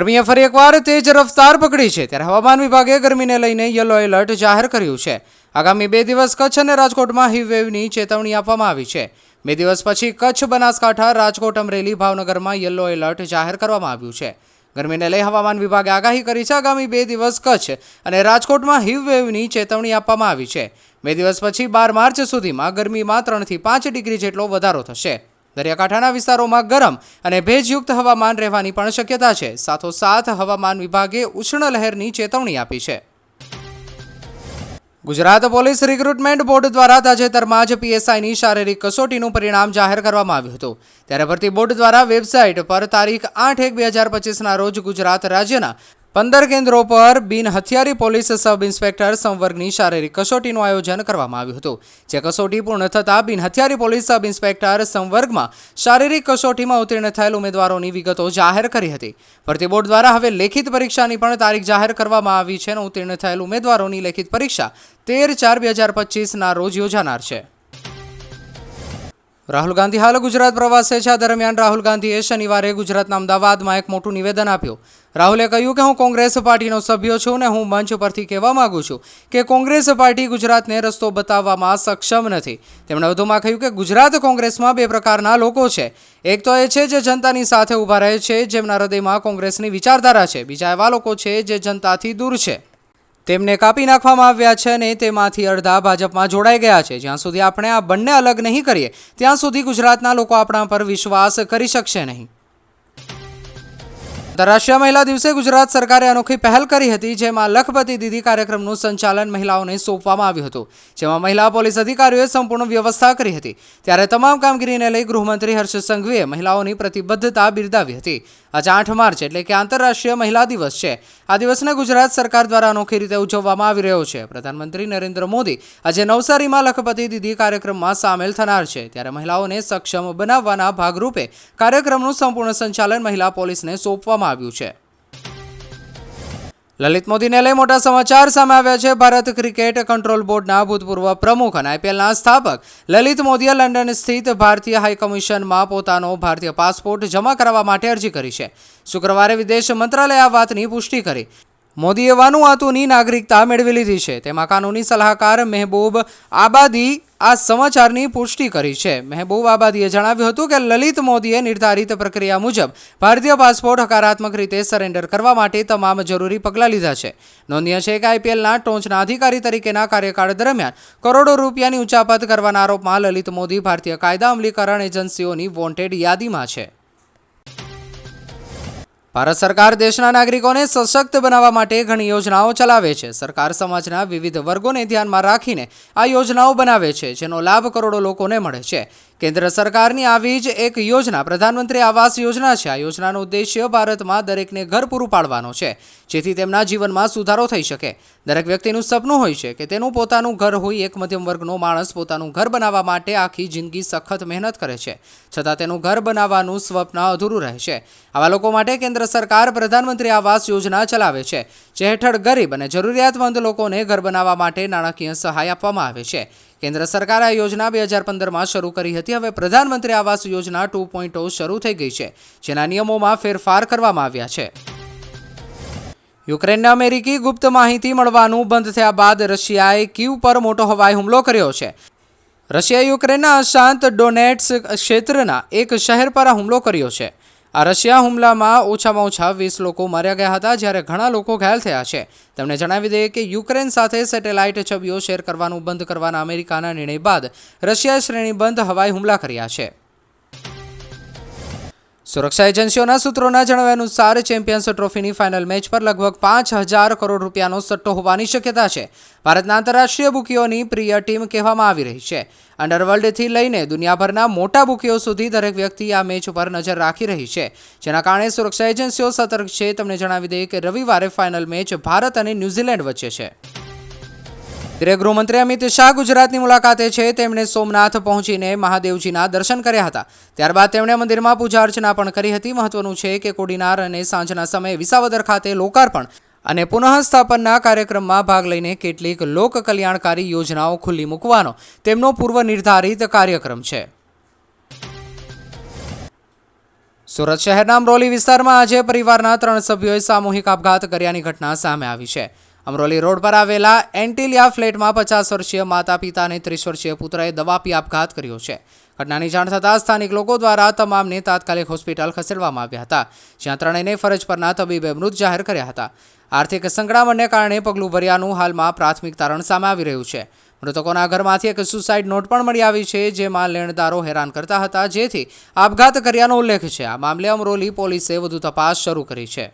ગરમીએ ફરી એકવાર તેજ રફતાર પકડી છે. ત્યારે હવામાન વિભાગે ગરમીને લઈને યલો એલર્ટ જાહેર કર્યું છે. આગામી બે દિવસ કચ્છ અને રાજકોટમાં હીટવેવની ચેતવણી આપવામાં આવી છે. બે દિવસ પછી કચ્છ, બનાસકાંઠા, રાજકોટ, અમરેલી, ભાવનગરમાં યલો એલર્ટ જાહેર કરવામાં આવ્યું છે. ગરમીને લઈ હવામાન વિભાગે આગાહી કરી છે આગામી બે દિવસ કચ્છ અને રાજકોટમાં હીટવેવની ચેતવણી આપવામાં આવી છે. બે દિવસ પછી બાર માર્ચ સુધીમાં ગરમીમાં ત્રણથી પાંચ ડિગ્રી જેટલો વધારો થશે. દરિયાકાંઠાના વિસ્તારોમાં ગરમ અને ભેજયુક્ત હવામાન રહેવાની પણ શક્યતા છે. સાથોસાથ, હવામાન વિભાગે ઉષ્ણ લહેરની ચેતવણી આપી છે. ગુજરાત પોલીસ રિક્રુટમેન્ટ બોર્ડ દ્વારા તાજેતરમાં જ પીએસઆઈની શારીરિક કસોટીનું પરિણામ જાહેર કરવામાં આવ્યું હતું. ત્યારે ભરતી બોર્ડ દ્વારા વેબસાઇટ પર તારીખ આઠ એક બે હજાર પચીસના રોજ ગુજરાત રાજ્યના પંદર કેન્દ્રો પર બિન હથિયારી પોલીસ સબ ઇન્સ્પેક્ટર સંવર્ગની શારીરિક કસોટીનું આયોજન કરવામાં આવ્યું હતું, જે કસોટી પૂર્ણ થતાં બિન હથિયારી પોલીસ સબ ઇન્સ્પેક્ટર સંવર્ગમાં શારીરિક કસોટીમાં ઉત્તીર્ણ થયેલ ઉમેદવારોની વિગતો જાહેર કરી હતી. ભરતી બોર્ડ દ્વારા હવે લેખિત પરીક્ષાની પણ તારીખ જાહેર કરવામાં આવી છે અને ઉત્તીર્ણ થયેલ ઉમેદવારોની લેખિત પરીક્ષા તેર ચાર બે હજાર પચીસના રોજ યોજાનાર છે. રાહુલ ગાંધી હાલ ગુજરાત પ્રવાસે છે. દરમિયાન રાહુલ ગાંધીએ શનિવારે ગુજરાતના અમદાવાદમાં એક મોટું નિવેદન આપ્યું. રાહુલે કહ્યું કે હું કોંગ્રેસ પાર્ટીનો સભ્ય છું ને હું મંચ પરથી કહેવા માંગુ છું કે કોંગ્રેસ પાર્ટી ગુજરાતને રસ્તો બતાવવામાં સક્ષમ નથી. તેમણે વધુમાં કહ્યું કે ગુજરાત કોંગ્રેસમાં બે પ્રકારના લોકો છે. એક તો એ છે જે જનતાની સાથે ઊભા રહે છે, જેમના હૃદયમાં કોંગ્રેસની વિચારધારા છે. બીજા એવા લોકો છે જે જનતાથી દૂર છે. તેમને કાપી નાખવામાં આવ્યા છે અને તેમાંથી અડધા ભાજપમાં જોડાઈ ગયા છે. જ્યાં સુધી આપણે આ બંને અલગ નહીં કરીએ, ત્યાં સુધી ગુજરાતના લોકો આપણા પર વિશ્વાસ કરી શકશે નહીં. આંતરરાષ્ટ્રીય મહિલા દિવસે ગુજરાત સરકારે અનોખી પહેલ કરી હતી, જેમાં લખપતિ દીદી કાર્યક્રમનું સંચાલન મહિલાઓને સોંપવામાં આવ્યું હતું. જેમાં મહિલા પોલીસ અધિકારીઓએ સંપૂર્ણ વ્યવસ્થા કરી હતી. ત્યારે તમામ કામગીરીને લઈ ગૃહમંત્રી હર્ષ સંઘવીએ મહિલાઓની પ્રતિબદ્ધતા બિરદાવી હતી. આજે આઠ માર્ચ એટલે કે આંતરરાષ્ટ્રીય મહિલા દિવસ છે. આ દિવસને ગુજરાત સરકાર દ્વારા અનોખી રીતે ઉજવવામાં આવી રહ્યો છે. પ્રધાનમંત્રી નરેન્દ્ર મોદી આજે નવસારીમાં લખપતિ દીદી કાર્યક્રમમાં સામેલ થનાર છે. ત્યારે મહિલાઓને સક્ષમ બનાવવાના ભાગરૂપે કાર્યક્રમનું સંપૂર્ણ સંચાલન મહિલા પોલીસને સોંપવામાં આવ્યું છે. લલિત મોદીને લઈ મોટા સમાચાર સામે આવ્યા છે. ભારત ક્રિકેટ કંટ્રોલ બોર્ડના ભૂતપૂર્વ પ્રમુખ અને આઈપીએલના સ્થાપક લલિત મોદીએ લંડન સ્થિત ભારતીય હાઈકમિશનમાં પોતાનો ભારતીય પાસપોર્ટ જમા કરાવવા માટે અરજી કરી છે. શુક્રવારે વિદેશ મંત્રાલયે આ વાતની પુષ્ટિ કરી. મોદીએ વાનુઆતુની નાગરિકતા મેળવી લીધી છે. તેમાં કાનૂની સલાહકાર મહેબૂબ આબાદી આ સમાચારની પુષ્ટિ કરી છે. મહેબૂબ આબાદીએ જણાવ્યું હતું કે લલિત મોદીએ નિર્ધારિત પ્રક્રિયા મુજબ ભારતીય પાસપોર્ટ હકારાત્મક રીતે સરેન્ડર કરવા માટે તમામ જરૂરી પગલાં લીધા છે. નોંધનીય છે કે આઈપીએલના ટોચના અધિકારી તરીકેના કાર્યકાળ દરમિયાન કરોડો રૂપિયાની ઉચાપત કરવાના આરોપમાં લલિત મોદી ભારતીય કાયદા અમલીકરણ એજન્સીઓની વોન્ટેડ યાદીમાં છે. ભારત સરકાર દેશના નાગરિકોને સશક્ત બનાવવા માટે ઘણી યોજનાઓ ચલાવે છે. સરકાર સમાજના વિવિધ વર્ગોને ધ્યાનમાં રાખીને આ યોજનાઓ બનાવે છે, જેનો લાભ કરોડો લોકોને મળે છે. કેન્દ્ર સરકારની આવી જ એક યોજના, પ્રધાનમંત્રી આવાસ યોજના છે. આ યોજનાનો ઉદ્દેશ્ય ભારતમાં દરેકને ઘર પૂરું પાડવાનો છે, જેથી તેમના જીવનમાં સુધારો થઈ શકે. દરેક વ્યક્તિનું સપનું હોય છે કે તેનું પોતાનું ઘર હોય. એક મધ્યમ વર્ગનો માણસ પોતાનું ઘર બનાવવા માટે આખી જિંદગી સખત મહેનત કરે છે. છતાં તેનું ઘર બનાવવાનું સ્વપ્ન અધૂરું રહે છે. આવા લોકો માટે કેન્દ્ર સરકાર પ્રધાનમંત્રી આવાસ યોજના ચલાવે છે. જે હેઠળ ગરીબ અને જરૂરિયાતમંદ લોકોને ઘર બનાવવા માટે નાણાકીય સહાય આપવામાં આવે છે. કેન્દ્ર સરકારે આ યોજના બે હજાર પંદરમાં શરૂ કરી હતી. હવે પ્રધાનમંત્રી આવાસ યોજના ટુ પોઈન્ટ શરૂ થઈ ગઈ છે, જેના નિયમોમાં ફેરફાર કરવામાં આવ્યા છે. યુક્રેનને અમેરિકી ગુપ્ત માહિતી મળવાનું બંધ થયા બાદ રશિયાએ કીવ પર મોટો હવાઈ હુમલો કર્યો છે. રશિયાએ યુક્રેનના અશાંત ડોનેટ્સ ક્ષેત્રના એક શહેર પર આ હુમલો કર્યો છે. આ રશિયા હુમલામાં ઓછામાં ઓછા વીસ લોકો માર્યા ગયા હતા, જ્યારે ઘણા લોકો ઘાયલ થયા છે. તેમણે જણાવી દઈએ કે યુક્રેન સાથે સેટેલાઇટ છબીઓ શેર કરવાનું બંધ કરવાના અમેરિકાના નિર્ણય બાદ રશિયાએ શ્રેણીબંધ હવાઈ હુમલા કર્યા છે. સુરક્ષા એજન્સીઓના સૂત્રોના જણાવ્યા અનુસાર ચેમ્પિયન્સ ટ્રોફીની ફાઇનલ મેચ પર લગભગ પાંચ હજાર કરોડ રૂપિયાનો સટ્ટો હોવાની શક્યતા છે. ભારતના આંતરરાષ્ટ્રીય બુકીઓની પ્રિય ટીમ કહેવામાં આવી રહી છે. અંડરવર્લ્ડથી લઈને દુનિયાભરના મોટા બુકીઓ સુધી દરેક વ્યક્તિ આ મેચ ઉપર નજર રાખી રહી છે. જેના કારણે સુરક્ષા એજન્સીઓ સતર્ક છે. તમને જણાવી દઈએ કે રવિવારે ફાઇનલ મેચ ભારત અને ન્યૂઝીલેન્ડ વચ્ચે છે. ગૃહ ગૃહમંત્રી અમિત શાહ ગુજરાતની મુલાકાતે છે. તેમણે સોમનાથ પહોંચીને મહાદેવજીના દર્શન કર્યા હતા. ત્યારબાદ તેમણે મંદિરમાં પૂજા અર્ચના પણ કરી હતી. મહત્વનું છે કે કોડીનાર અને સાંજના સમયે વિસાવદર ખાતે લોકાર્પણ અને પુનઃસ્થાપનના કાર્યક્રમમાં ભાગ લઈને કેટલીક લોક કલ્યાણકારી યોજનાઓ ખુલ્લી મૂકવાનો તેમનો પૂર્વ નિર્ધારિત કાર્યક્રમ છે. સુરત શહેરના અમરોલી વિસ્તારમાં આજે પરિવારના ત્રણ સભ્યોએ સામૂહિક આપઘાત કર્યાની ઘટના સામે આવી છે. અમરોલી રોડ પર આવેલા એન્ટિલિયા ફ્લેટમાં પચાસ વર્ષીય માતા પિતા અને ત્રીસ વર્ષીય પુત્રએ દવા પી આપઘાત કર્યો છે. ઘટનાની જાણ થતાં સ્થાનિક લોકો દ્વારા તમામને તાત્કાલિક હોસ્પિટલ ખસેડવામાં આવ્યા હતા, જ્યાં ત્રણેયને ફરજ પરના તબીબે મૃત જાહેર કર્યા હતા. આર્થિક સંકળામણને કારણે પગલું ભર્યાનું હાલમાં પ્રાથમિક તારણ સામે આવી રહ્યું છે. મૃતકોના ઘરમાંથી એક સુસાઇડ નોટ પણ મળી આવી છે, જેમાં લેણદારો હેરાન કરતા હતા, જેથી આપઘાત કર્યાનો ઉલ્લેખ છે. આ મામલે અમરોલી પોલીસે વધુ તપાસ શરૂ કરી છે.